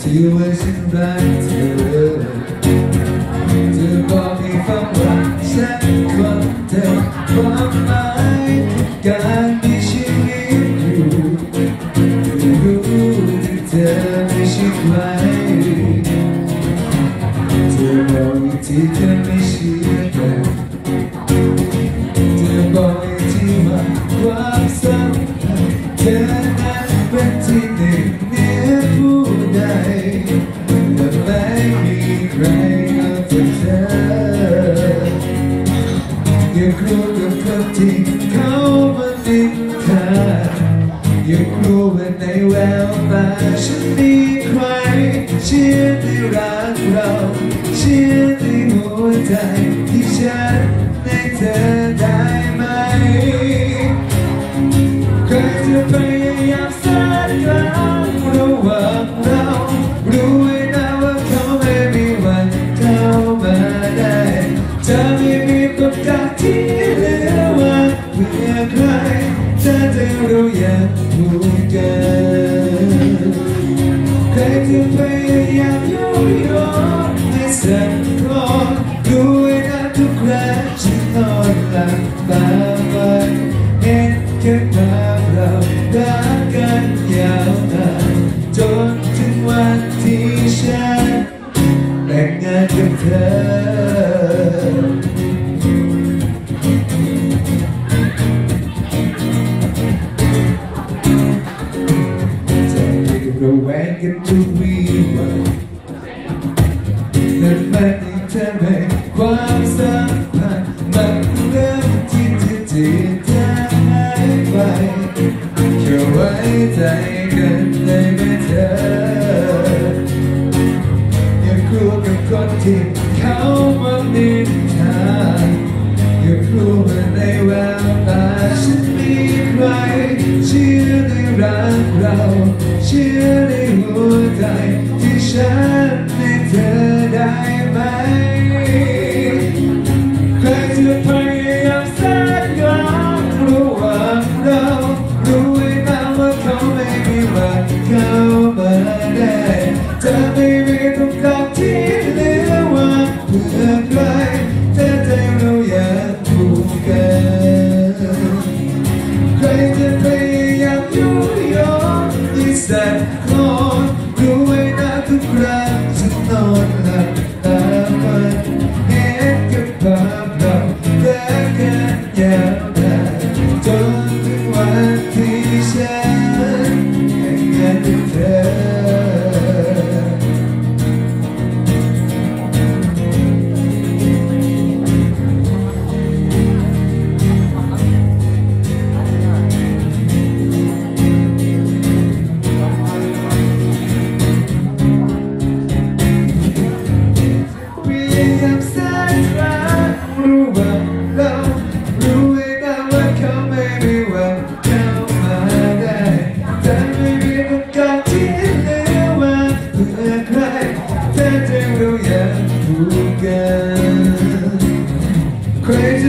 ที่ว่าฉันรักเธอเธอบอกให้ฟังว่าฉันคนเธอความหมายขอการมีชีวิตอยู่รู้ที่เธอไม่ใช่ใครเธอบอกอีกทีเธอไม่เชื่อ กลัวกับคนที่เขามานินทาอย่ากลัวว่าในแววตาฉันมีใคร เชื่อในรักเรา เชื่อในหัวใจที่ฉันในเธอได้ไหมใครจะไป จะพยายามยุยงให้สักคนรู้ไว้นะทุกครั้งฉันนอนหลับต ความสัมพันธ์มันเริ่มที่จะจืดจางหายไปแค่ไว้ใจกันได้ไหมเธออย่ากลัวกับคนที่เขามานินทาอย่ากลัวว่าในแววตาฉันมีใครเชื่อในรักเรา เชื่อในหัวใจที่ฉัน พูดกันใครจ